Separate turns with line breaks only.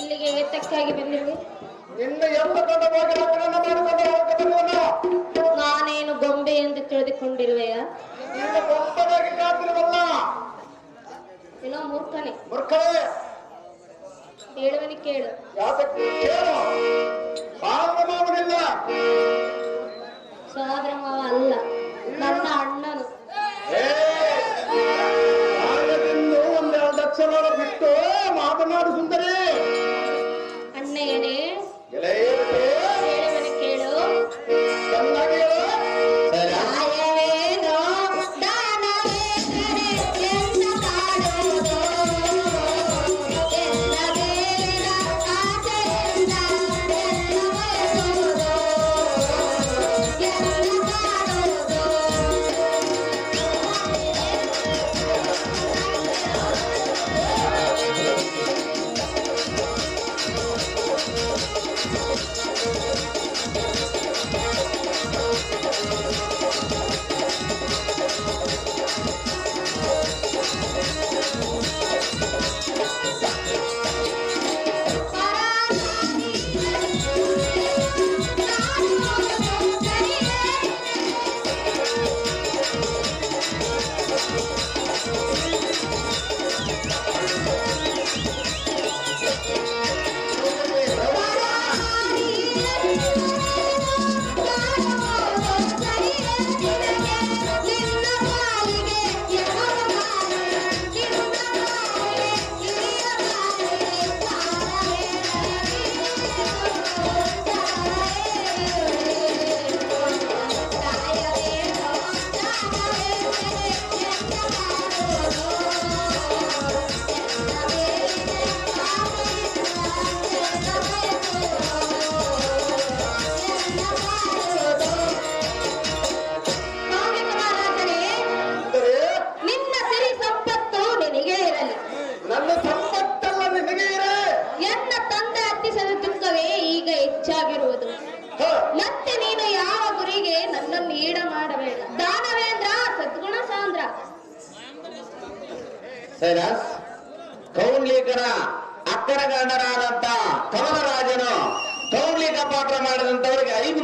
ಇಲ್ಲಿಗೆ ಬಂದಿರುವೆ.
ನಿನ್ನ ಎಲ್ಲ ಕಂಡ ಹೋಗಿ ರಕ್ಷಣೆ ಮಾಡಿಕೊಂಡು ಹೋಗಬಲ್ಲ
ನಾನೇನು ಗೊಂಬೆ ಎಂದು ತಿಳಿದುಕೊಂಡಿರುವೆಯ?
ಕಾತಿರುವಲ್ಲ
ಏನೋ ಮೂರ್ಖನೆ. ಹೇಳುವನಿ ಕೇಳು.
ಯಾತಕ್ಕೆ ಕೇಳು.
ಸೈರಸ್ ಕೌಂಡ್ಲಿಕರ ಅಕ್ಕರ ಗಂಡನಾದಂತ ಕಮಲರಾಜನು ಕೌಂಡ್ಲಿಕ ಪಾತ್ರ ಮಾಡಿದಂತವರಿಗೆ ಐದು